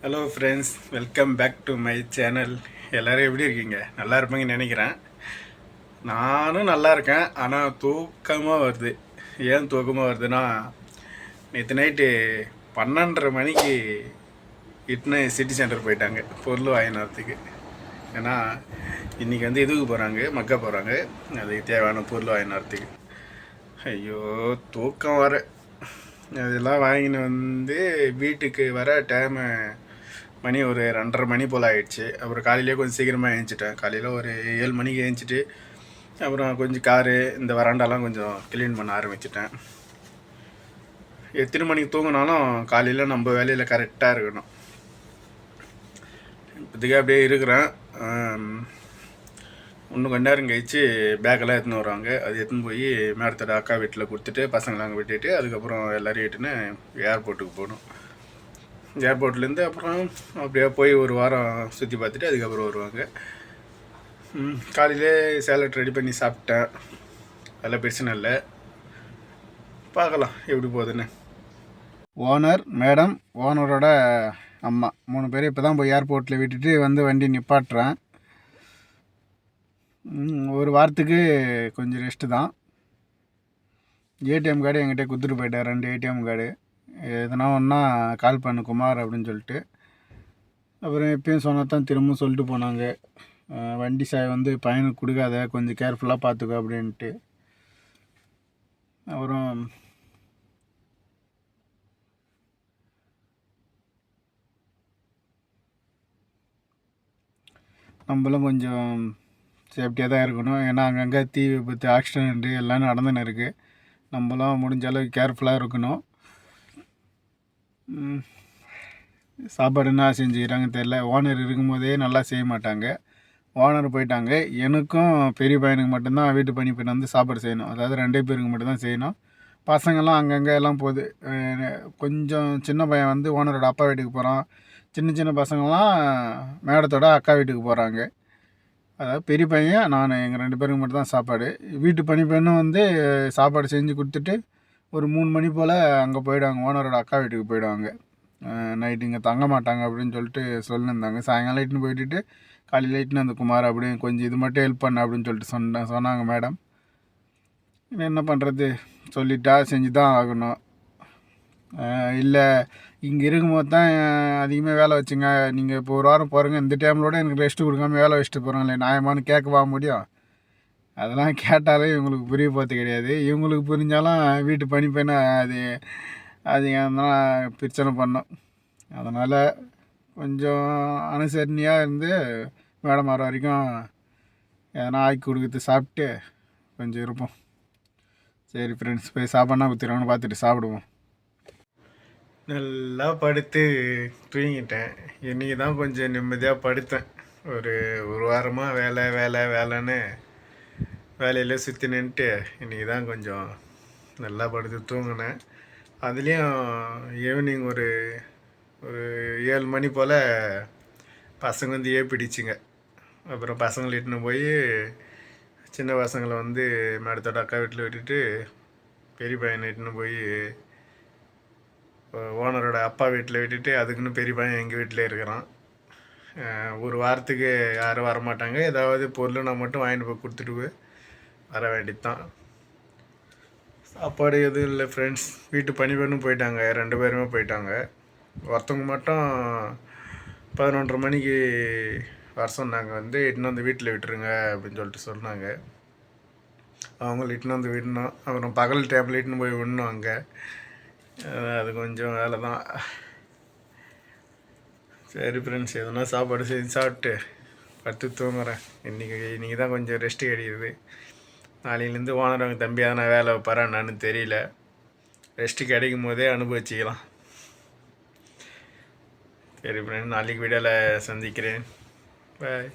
Hello friends welcome back to my channel எல்லோரும் எப்படி இருக்கீங்க? நல்லா இருப்பீங்கன்னு நினைக்கிறேன். நானும் நல்லா இருக்கேன். ஆனால் தூக்கமாக வருது. ஏன் தூக்கமாக வருதுன்னா நேற்று நைட்டு பன்னெண்டரை மணிக்கு இட்னு சிட்டி சென்டர் போயிட்டாங்க. பொருள் வாங்கினத்துக்கு ஏன்னா இன்றைக்கி வந்து இதுக்கு போகிறாங்க மக்க போகிறாங்க அதுக்கு தேவையான பொருள் வாங்கினத்துக்கு ஐயோ தூக்கம் வர அதெல்லாம் வாங்கின்னு வந்து வீட்டுக்கு வர டைமு மணி ஒரு ரெண்டரை மணி போல் ஆயிடுச்சு. அப்புறம் காலையிலேயே கொஞ்சம் சீக்கிரமாக ஏஞ்சிட்டேன் காலையில் ஒரு ஏழு மணிக்கு ஏஞ்சிட்டு அப்புறம் கொஞ்சம் காரு இந்த வராண்டாலாம் கொஞ்சம் க்ளீன் பண்ண ஆரம்பிச்சிட்டேன். எத்தனை மணிக்கு தூங்கினாலும் காலையில் நம்ம வேலையில் கரெக்டாக இருக்கணும். இப்போதைக்கு அப்படியே இருக்கிறேன். ஒன்று இன்னும் கொஞ்ச நேரம் கழிச்சு பேக்கெல்லாம் எடுத்துன்னு வருவாங்க. அது எடுத்துன்னு போய் மேடத்தோட அக்கா வீட்டில் கொடுத்துட்டு பசங்களை அங்கே விட்டுட்டு அதுக்கப்புறம் எல்லோரும் எட்டுன்னு ஏர்போர்ட்டுக்கு போகணும். ஏர்போர்ட்லேருந்து அப்புறம் அப்படியே போய் ஒரு வாரம் சுற்றி பார்த்துட்டு அதுக்கப்புறம் வருவாங்க. காலையிலே சேலட் ரெடி பண்ணி சாப்பிட்டேன். அதெல்லாம் பிரச்சனை இல்லை. பார்க்கலாம் எப்படி போகுதுன்னு. ஓனர் மேடம் ஓனரோட அம்மா. மூணு பேர் இப்போ தான் போய் ஏர்போர்ட்டில் விட்டுட்டு வந்து வண்டி நிப்பாட்டுறேன். ஒரு வாரத்துக்கு கொஞ்சம் ரெஸ்ட்டு தான். ஏடிஎம் கார்டு என்கிட்ட கொடுத்துட்டு போயிட்டார் ரெண்டு ஏடிஎம் கார்டு. எதனா ஒன்றா கால் பண்ணு குமார் அப்படின்னு சொல்லிட்டு. அப்புறம் எப்பயும் சொன்னால் தான் திரும்பவும் சொல்லிட்டு போனாங்க. வண்டி சாய் வந்து பையனுக்கு கொடுக்காத கொஞ்சம் கேர்ஃபுல்லாக பார்த்துக்கோ அப்படின்ட்டு. அப்புறம் நம்மளும் கொஞ்சம் சேஃப்டியாக தான் இருக்கணும். ஏன்னா அங்கங்கே தீ விபத்து ஆக்சிடென்ட்டு எல்லாம் நடந்துன்னு இருக்குது நம்மளும் முடிஞ்ச அளவுக்கு கேர்ஃபுல்லாக இருக்கணும். சாப்பாடு என்ன செஞ்சுக்கிறாங்க தெரில ஓனர் இருக்கும்போதே நல்லா செய்ய மாட்டாங்க. ஓனர் போயிட்டாங்க. எனக்கும் பெரிய பையனுக்கு மட்டும்தான் வீட்டு பணி பெண் வந்து சாப்பாடு செய்யணும். அதாவது ரெண்டே பேருக்கு மட்டும்தான் செய்யணும். பசங்கள்லாம் அங்கங்கே எல்லாம் போகுது கொஞ்சம் சின்ன பையன் வந்து ஓனரோட அப்பா வீட்டுக்கு போகிறான் சின்ன சின்ன பசங்கள்லாம் மேடத்தோட அக்கா வீட்டுக்கு போகிறாங்க அதாவது பெரிய பையன் நான் எங்கள் ரெண்டு பேருக்கு மட்டும்தான் சாப்பாடு. வீட்டு பணி பெண்ணும் வந்து சாப்பாடு செஞ்சு கொடுத்துட்டு ஒரு மூணு மணி போல் அங்கே போயிடுவாங்க. ஓனரோட அக்கா வீட்டுக்கு போயிடுவாங்க. நைட்டு இங்கே தங்க மாட்டாங்க அப்படின்னு சொல்லிட்டு சொல்லியிருந்தாங்க. சாயங்காலம் லைட்டுன்னு போயிட்டுட்டு காலையில் லைட்டுன்னு அந்த குமார் அப்படின்னு கொஞ்சம் இது மட்டும் ஹெல்ப் பண்ண அப்படின்னு சொல்லிட்டு சொன்ன சொன்னாங்க மேடம் என்ன பண்ணுறது சொல்லிட்டா செஞ்சு தான் ஆகணும் இல்லை இங்கே இருக்கும்போது தான் அதிகமாக வேலை வச்சுங்க. நீங்கள் இப்போ ஒரு வாரம் போகிறீங்க இந்த டைம்லோட எனக்கு ரெஸ்ட் கொடுக்காம வேலை வச்சுட்டு போகிறாங்களே நியாயமானு கேட்கவா முடியும்? அதெல்லாம் கேட்டாலே இவங்களுக்கு புரிய போகிறது கிடையாது. இவங்களுக்கு புரிஞ்சாலும் வீட்டு பணி பெண்ணை அது அது அதெல்லாம் பிரச்சனை பண்ணும். அதனால் கொஞ்சம் அனுசரணையாக இருந்து மேடம் வர வரைக்கும் எதனா ஆக்கி கொடுக்குறது சாப்பிட்டு கொஞ்சம் இருப்போம். சரி ஃப்ரெண்ட்ஸ் போய் சாப்பாடுனா ஊற்றிடுவாங்கன்னு பார்த்துட்டு சாப்பிடுவோம். நல்லா படுத்து தூங்கிட்டேன். இன்றைக்கி தான் கொஞ்சம் நிம்மதியாக படுத்தேன். ஒரு ஒரு வாரமாக வேலை வேலை வேலைன்னு வேலையில் சுற்றி நின்றுட்டு இன்றைக்கி தான் கொஞ்சம் நல்லா படுத்து தூங்கினேன். அதுலேயும் ஈவினிங் ஒரு ஒரு ஏழு மணி போல் பசங்க வந்து ஏப்பிடிச்சிங்க அப்புறம் பசங்களை இட்டுன்னு போய் சின்ன பசங்களை வந்து மேடத்தோட அக்கா வீட்டில் விட்டுட்டு பெரிய பையனை இட்டுன்னு போய் ஓனரோட அப்பா வீட்டில் விட்டுட்டு அதுக்குன்னு பெரிய பையன் எங்கள் வீட்டில் இருக்கிறான். ஒரு வாரத்துக்கு யாரும் வரமாட்டாங்க. ஏதாவது பொருள் நான் மட்டும் வாங்கிட்டு போய் கொடுத்துட்டு போய் வர வேண்டியது தான் சாப்பாடு எதுவும் இல்லை ஃப்ரெண்ட்ஸ் வீட்டு பணி பெண்ணும் போயிட்டாங்க. ரெண்டு பேருமே போயிட்டாங்க. ஒருத்தவங்க மட்டும் பதினொன்றரை மணிக்கு வர சொன்னாங்க. வந்து இட்டுன்னு வந்து வீட்டில் விட்டுருங்க அப்படின்னு சொல்லிட்டு சொன்னாங்க. அவங்கள இட்டுன்னு வந்து விடணும். அப்புறம் பகல் டேபிள் இட்டுன்னு போய் விடணும் அங்கே. அது கொஞ்சம் வேலை தான். சரி ஃப்ரெண்ட்ஸ் எதுனா சாப்பாடு செஞ்சு சாப்பிட்டு படுத்து தூங்குறேன். இன்றைக்கி இன்றைக்கி தான் கொஞ்சம் ரெஸ்ட்டு கிடைக்குது. நாளையிலேருந்து ஓனர் அவங்க தம்பி எதனா வேலை வைப்பாரா என்னன்னு தெரியல. ரெஸ்ட்டு கிடைக்கும் போதே அனுபவிச்சிக்கலாம். சரி ஃப்ரெண்ட் நாளைக்கு வீடியோவில் சந்திக்கிறேன். பாய்